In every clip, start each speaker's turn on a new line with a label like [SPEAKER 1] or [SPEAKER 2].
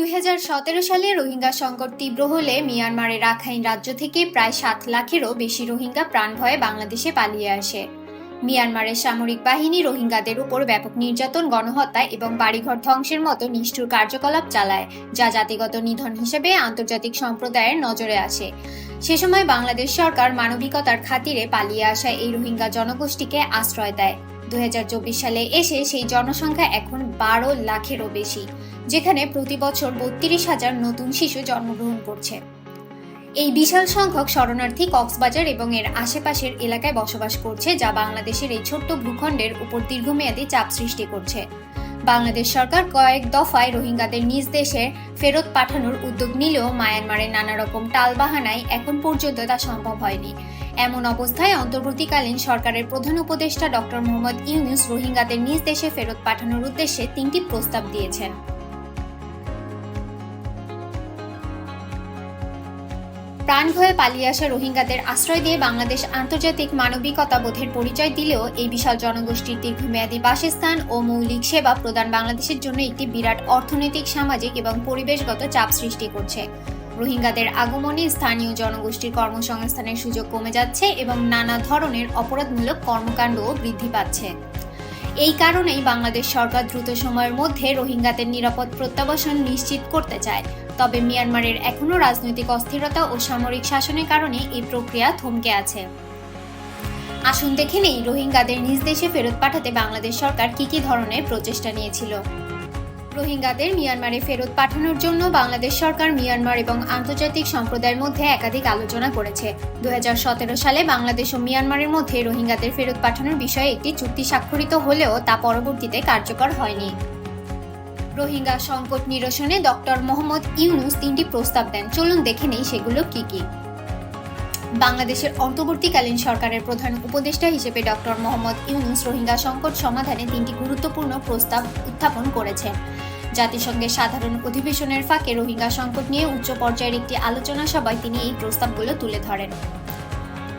[SPEAKER 1] দু হাজার সতেরো সালে রোহিঙ্গা সংকট তীব্র হলে মিয়ানমারের রাখাইন রাজ্য থেকে প্রায় সাত লাখেরও বেশি রোহিঙ্গা প্রাণ ভয়ে বাংলাদেশে পালিয়ে আসে। মিয়ানমারের সামরিক বাহিনী রোহিঙ্গাদের উপর ব্যাপক নির্যাতন, গণহত্যা এবং বাড়িঘর ধ্বংসের মতো নিষ্ঠুর কার্যকলাপ চালায়, যা জাতিগত নিধন হিসেবে আন্তর্জাতিক সম্প্রদায়ের নজরে আসে। সে সময় বাংলাদেশ সরকার মানবিকতার খাতিরে পালিয়ে আসা এই রোহিঙ্গা জনগোষ্ঠীকে আশ্রয় দেয়। দুই হাজার চব্বিশ সালে এসে সেই জনসংখ্যা এখন বারো লাখেরও বেশি, যেখানে প্রতি বছর বত্রিশ হাজার নতুন শিশু জন্মগ্রহণ করছে। এই বিশাল সংখ্যক শরণার্থী কক্সবাজার এবং এর আশেপাশের এলাকায় বসবাস করছে, যা বাংলাদেশের এই ছোট্ট ভূখণ্ডের উপর দীর্ঘমেয়াদী চাপ সৃষ্টি করছে। বাংলাদেশ সরকার কয়েক দফায় রোহিঙ্গাদের নিজ দেশে ফেরত পাঠানোর উদ্যোগ নিলেও মায়ানমারের নানা রকম টালবাহানায় এখন পর্যন্ত তা সম্ভব হয়নি। এমন অবস্থায় অন্তর্বর্তীকালীন সরকারের প্রধান উপদেষ্টা ডক্টর মোহাম্মদ ইউনুস রোহিঙ্গাদের নিজ দেশে ফেরত পাঠানোর উদ্দেশ্যে তিনটি প্রস্তাব দিয়েছেন। প্রাণ ভয়ে পালিয়ে আসা রোহিঙ্গাদের আশ্রয় দিয়ে বাংলাদেশ আন্তর্জাতিক মানবিকতা বোধের পরিচয় দিলেও এই বিশাল জনগোষ্ঠীর দীর্ঘমেয়াদী বাসস্থান ও মৌলিক সেবা প্রদান বাংলাদেশের জন্য একটি বিরাট অর্থনৈতিক, সামাজিক এবং পরিবেশগত চাপ সৃষ্টি করছে। রোহিঙ্গাদের আগমনে স্থানীয় জনগোষ্ঠীর কর্মসংস্থানের সুযোগ কমে যাচ্ছে এবং নানা ধরনের অপরাধমূলক কর্মকাণ্ডও বৃদ্ধি পাচ্ছে। এই কারণেই বাংলাদেশ সরকার দ্রুত সময়ের মধ্যে রোহিঙ্গাদের নিরাপদ প্রত্যাবাসন নিশ্চিত করতে চায়। তবে মিয়ানমারের এখনও রাজনৈতিক অস্থিরতা ও সামরিক শাসনের কারণে এই প্রক্রিয়া থমকে আছে। আসুন দেখে নেই রোহিঙ্গাদের নিজ দেশে ফেরত পাঠাতে বাংলাদেশ সরকার কি কি ধরনের প্রচেষ্টা নিয়েছিল। রোহিঙ্গাদের মিয়ানমারে ফেরত পাঠানোর জন্য বাংলাদেশ সরকার মিয়ানমার এবং আন্তর্জাতিক সম্প্রদায়ের মধ্যে একাধিক আলোচনা করেছে। দু হাজার সতেরো সালে বাংলাদেশ ও মিয়ানমারের মধ্যে রোহিঙ্গাদের ফেরত পাঠানোর বিষয়ে একটি চুক্তি স্বাক্ষরিত হলেও তা পরবর্তীতে কার্যকর হয়নি। রোহিঙ্গা সংকট নিরসনে ডক্টর মোহাম্মদ ইউনুস তিনটি প্রস্তাব দেন। চলুন দেখে নেই সেগুলো কি কি। বাংলাদেশের অন্তর্বর্তীকালীন সরকারের প্রধান উপদেষ্টা হিসেবে ডক্টর মোহাম্মদ ইউনুস রোহিঙ্গা সংকট সমাধানে তিনটি গুরুত্বপূর্ণ প্রস্তাব উত্থাপন করেছেন। জাতিসংঘের সাধারণ অধিবেশনের ফাঁকে রোহিঙ্গা সংকট নিয়ে উচ্চ পর্যায়ের একটি আলোচনা সভায় তিনি এই প্রস্তাবগুলো তুলে ধরেন।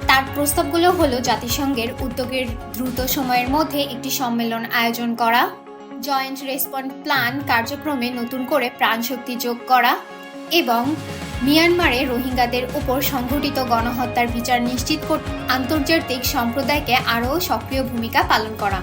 [SPEAKER 1] তার প্রস্তাবগুলো হলো, জাতিসংঘের উদ্যোগের দ্রুত সময়ের মধ্যে একটি সম্মেলন আয়োজন করা জয়েন্ট রেসপন্ড প্ল্যান কার্যক্রমে নতুন করে প্রাণশক্তি যোগ করা এবং মিয়ানমারে রোহিঙ্গাদের উপর সংঘটিত গণহত্যার বিচার নিশ্চিত করতে আন্তর্জাতিক সম্প্রদায়কে আরও সক্রিয় ভূমিকা পালন করা।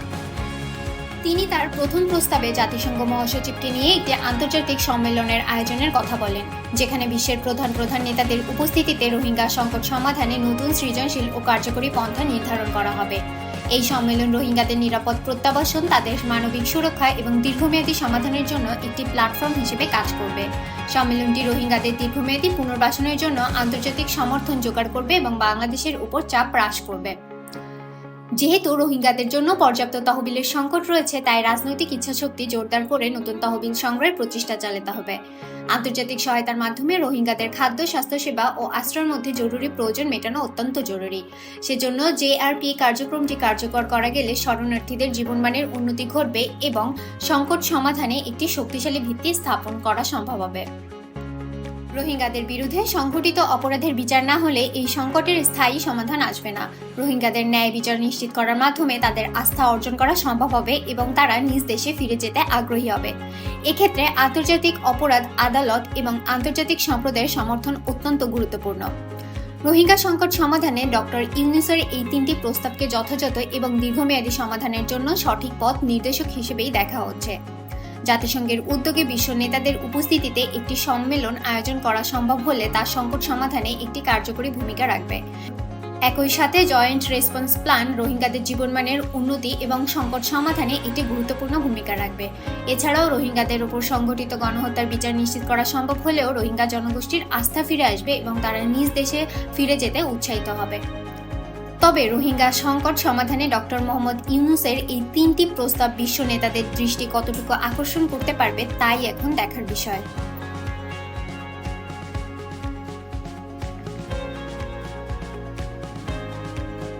[SPEAKER 1] তিনি তার প্রথম প্রস্তাবে জাতিসংঘ মহাসচিবকে নিয়ে একটি আন্তর্জাতিক সম্মেলনের আয়োজনের কথা বলেন, যেখানে বিশ্বের প্রধান প্রধান নেতাদের উপস্থিতিতে রোহিঙ্গা সংকট সমাধানে নতুন সৃজনশীল ও কার্যকরী পন্থা নির্ধারণ করা হবে। এই সম্মেলন রোহিঙ্গাদের নিরাপদ প্রত্যাবাসন, তাদের মানবিক সুরক্ষা এবং দীর্ঘমেয়াদী সমাধানের জন্য একটি প্ল্যাটফর্ম হিসেবে কাজ করবে। সম্মেলনটি রোহিঙ্গাদের দীর্ঘমেয়াদী পুনর্বাসনের জন্য আন্তর্জাতিক সমর্থন জোগাড় করবে এবং বাংলাদেশের উপর চাপ হ্রাস করবে। যেহেতু রোহিঙ্গাদের জন্য পর্যাপ্ত তহবিলের সংকট রয়েছে, তাই রাজনৈতিক ইচ্ছাশক্তি জোরদার করে নতুন তহবিল সংগ্রহের প্রচেষ্টা চালাতে হবে। আন্তর্জাতিক সহায়তার মাধ্যমে রোহিঙ্গাদের খাদ্য, স্বাস্থ্যসেবা ও আশ্রয়ের মধ্যে জরুরি প্রয়োজন মেটানো অত্যন্ত জরুরি। সেজন্য জেআরপি কার্যক্রমটি কার্যকর করা গেলে শরণার্থীদের জীবনমানের উন্নতি ঘটবে এবং সংকট সমাধানে একটি শক্তিশালী ভিত্তি স্থাপন করা সম্ভব হবে। রোহিঙ্গাদের বিরুদ্ধে সংঘটিত অপরাধের বিচার না হলে এই সংকটের স্থায়ী সমাধান আসবে না। রোহিঙ্গাদের ন্যায় বিচার নিশ্চিত করার মাধ্যমে তাদের আস্থা অর্জন করা সম্ভব হবে এবং তারা নিজ দেশে ফিরে যেতে আগ্রহী হবে। এক্ষেত্রে আন্তর্জাতিক অপরাধ, আদালত এবং আন্তর্জাতিক সম্প্রদায়ের সমর্থন অত্যন্ত গুরুত্বপূর্ণ। রোহিঙ্গা সংকট সমাধানে ডক্টর ইউনিসের এই তিনটি প্রস্তাবকে যথাযথ এবং দীর্ঘমেয়াদী সমাধানের জন্য সঠিক পথ নির্দেশক হিসেবেই দেখা হচ্ছে। জাতিসংঘের উদ্যোগে বিশ্ব নেতাদের উপস্থিতিতে একটি সম্মেলন আয়োজন করা সম্ভব হলে তা সংকট সমাধানে একটি কার্যকরী ভূমিকা রাখবে। একই সাথে জয়েন্ট রেসপন্স প্ল্যান রোহিঙ্গাদের জীবনমানের উন্নতি এবং সংকট সমাধানে একটি গুরুত্বপূর্ণ ভূমিকা রাখবে। এছাড়াও রোহিঙ্গাদের উপর সংঘটিত গণহত্যার বিচার নিশ্চিত করা সম্ভব হলেও রোহিঙ্গা জনগোষ্ঠীর আস্থা ফিরে আসবে এবং তারা নিজ দেশে ফিরে যেতে উৎসাহিত হবে। তবে রোহিঙ্গা সংকট সমাধানে ডক্টর মোহাম্মদ ইউনুসের এই তিনটি প্রস্তাব বিশ্ব নেতাদের দৃষ্টি কতটুকু আকর্ষণ করতে পারবে তাই এখন দেখার বিষয়।